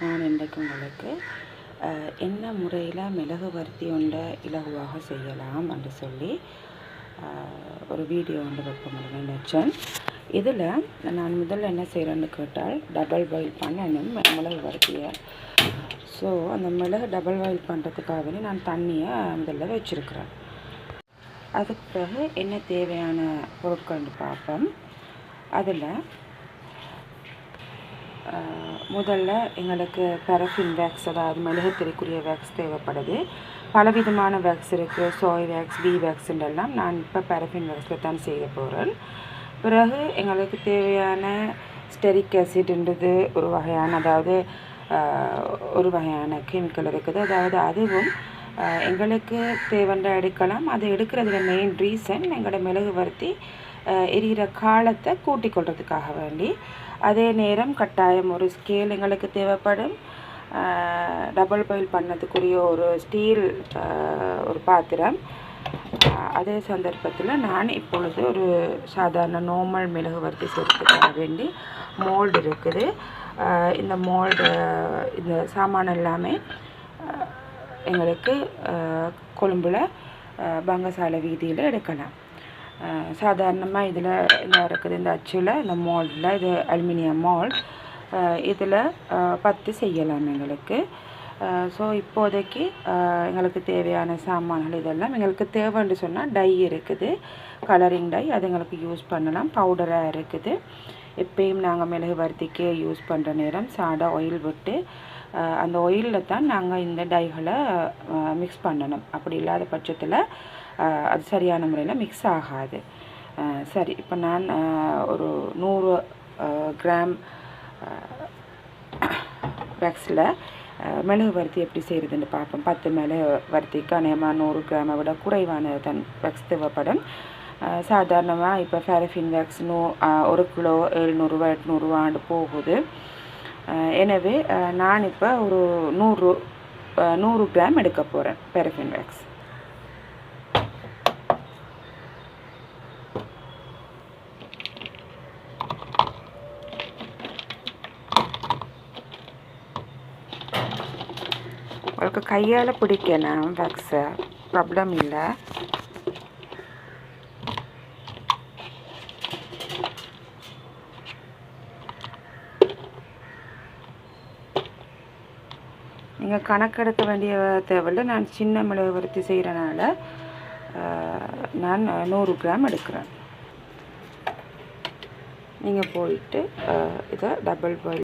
நான் இன்றைக்கு உங்களுக்கு என்ன முறையில் மிளகு வறுத்தி உண்டை இலகுவாக செய்யலாம் என்று சொல்லி ஒரு வீடியோ வந்து வைப்போம்னு நினச்சேன் இதில் நான் முதல்ல என்ன செய்கிறேன்னு கேட்டால் டபுள் பாயில் பண்ணணும் மிளகு வறுத்தியை. ஸோ அந்த மிளகு டபுள் பாயில் பண்ணுறதுக்காகவே நான் தண்ணியை முதல்ல வச்சுருக்கிறேன். அதுக்கு பிறகு என்ன தேவையான பொருட்கள்னு பார்ப்போம். அதில் முதல்ல எங்களுக்கு பெரஃபின் வேக்ஸ் அதாவது மெழுகத்திரைக்குரிய வேக்ஸ் தேவைப்படுது. பலவிதமான வேக்ஸ் இருக்குது சோய் வேக்ஸ் பி வேக்ஸுன்றெல்லாம் நான் இப்போ பெரஃபின் வேக்ஸில் தான் செய்ய போகிறேன் பிறகு எங்களுக்கு தேவையான ஸ்டெரிக் ஆசிட்ன்றது ஒரு வகையான அதாவது ஒரு வகையான கெமிக்கல் இருக்குது. அதாவது அதுவும் எங்களுக்கு தேவைன்ற எடுக்கலாம். அது எடுக்கிறதுல மெயின் ரீசன் எங்களோட மிளகு வருத்தி எரிகிற காலத்தை கூட்டி கொள்றதுக்காக வேண்டி அதே நேரம் கட்டாயம் ஒரு ஸ்கேல் எங்களுக்கு தேவைப்படும். டபுள் பாயில் பண்ணதுக்குரிய ஒரு ஸ்டீல் ஒரு பாத்திரம். அதே சந்தர்ப்பத்தில் நான் இப்பொழுது ஒரு சாதாரண நார்மல் மிளகு வறுத்தி செய்கிறதுக்காக வேண்டி மோல்டு இருக்குது. இந்த மோல்டு இந்த சாமான் எல்லாமே எங்களுக்கு கொழும்பில் பங்கசாலை வீதியில் எடுக்கலாம். சாதாரணமாக இதில் இந்த இருக்குது. இந்த அச்சில் இந்த மால்டில் இது அலுமினியம் மால்ட். இதில் பத்து செய்யலாம் எங்களுக்கு. ஸோ இப்போதைக்கு எங்களுக்கு தேவையான சாமான்கள் இதெல்லாம் எங்களுக்கு தேவைன்னு சொன்னால் டை இருக்குது. கலரிங் டை அது எங்களுக்கு யூஸ் பண்ணலாம். பவுடராக இருக்குது. எப்பயும் நாங்கள் மிளகு வறுத்திக்கு யூஸ் பண்ணுற நேரம் சாடா ஆயில் விட்டு அந்த ஆயிலில் தான் நாங்கள் இந்த டைகளை மிக்ஸ் பண்ணணும். அப்படி இல்லாத பட்சத்தில் அது சரியான முறையில் மிக்ஸ் ஆகாது. சரி இப்போ நான் ஒரு நூறு கிராம் வேக்ஸில் மிளகு வறுத்தி எப்படி செய்கிறதுன்னு பார்ப்போம். பத்து மிளகு வறுத்திக்கு அநேகமாக நூறு கிராமை விட குறைவான தன் வேக்ஸ் தேவைப்படும். சாதாரணமாக இப்போ ஃபேரஃபின் வேக்ஸ் நூ ஒரு கிலோ எழுநூறுவா எட்நூறுவாண்டு போகுது. எனவே நான் இப்போ ஒரு நூறு நூறு கிராம் எடுக்க போகிறேன் பெரஃபின் வேக்ஸ் உங்களுக்கு கையால் பிடிக்கணும் வேக்ஸை ப்ராப்ளம் இல்லை. நீங்கள் கணக்கெடுக்க வேண்டிய தேவையில்லை. நான் சின்ன மிளகு செய்கிறனால நான் நூறு கிராம் எடுக்கிறேன். நீங்கள் போயிட்டு இதை டபுள் பாயில்